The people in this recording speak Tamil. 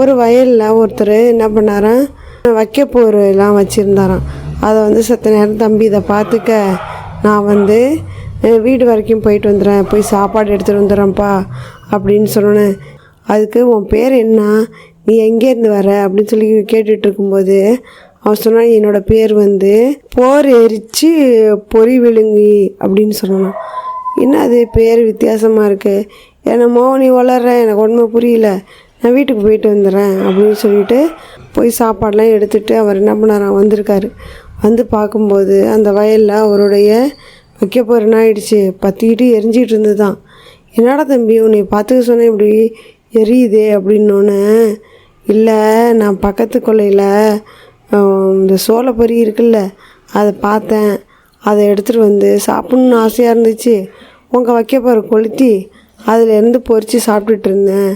ஒரு வயலில் ஒருத்தர் என்ன பண்ணாராம் வைக்கப்போர் எல்லாம் வச்சுருந்தாராம். அதை வந்து செத்த நேரம் தம்பி இதை பார்த்துக்க நான் வந்து வீடு வரைக்கும் போயிட்டு வந்துடுறேன் போய் சாப்பாடு எடுத்துகிட்டு வந்துடுறேன்ப்பா அப்படின்னு சொன்னேன் அதுக்கு உன் பேர் என்ன? நீ எங்கேருந்து வர? அப்படின்னு சொல்லி கேட்டுட்டு இருக்கும்போது அவன் சொன்னான் என்னோட பேர் வந்து போர் எரிச்சு பொறி விழுங்கி அப்படின்னு சொன்னான் என்ன அது பேர் வித்தியாசமாக இருக்குது என்னமோ நீ வளர்ற எனக்கு ஒன்றுமே புரியல. நான் வீட்டுக்கு போயிட்டு வந்துடுறேன் அப்படின்னு சொல்லிட்டு போய் சாப்பாடெலாம் எடுத்துகிட்டு அவர் என்ன பண்ணாராம் வந்திருக்காரு. வந்து பார்க்கும்போது அந்த வயலில் அவருடைய வைக்க என்ன ஆயிடுச்சு? பற்றிக்கிட்டு எரிஞ்சிட்டு இருந்துதான் என்னடா தம்பி உன்னை பார்த்துக்க சொன்னேன் இப்படி எரியுதே அப்படின்னோன்னே இல்லை நான் பக்கத்து கொல்லையில் இந்த சோளப்பொறி இருக்குல்ல அதை பார்த்தேன். அதை எடுத்துகிட்டு வந்து சாப்பிட்ணுன்னு ஆசையாக இருந்துச்சு. உங்கள் வைக்க கொளுத்தி அதில் இருந்து சாப்பிட்டுட்டு இருந்தேன்.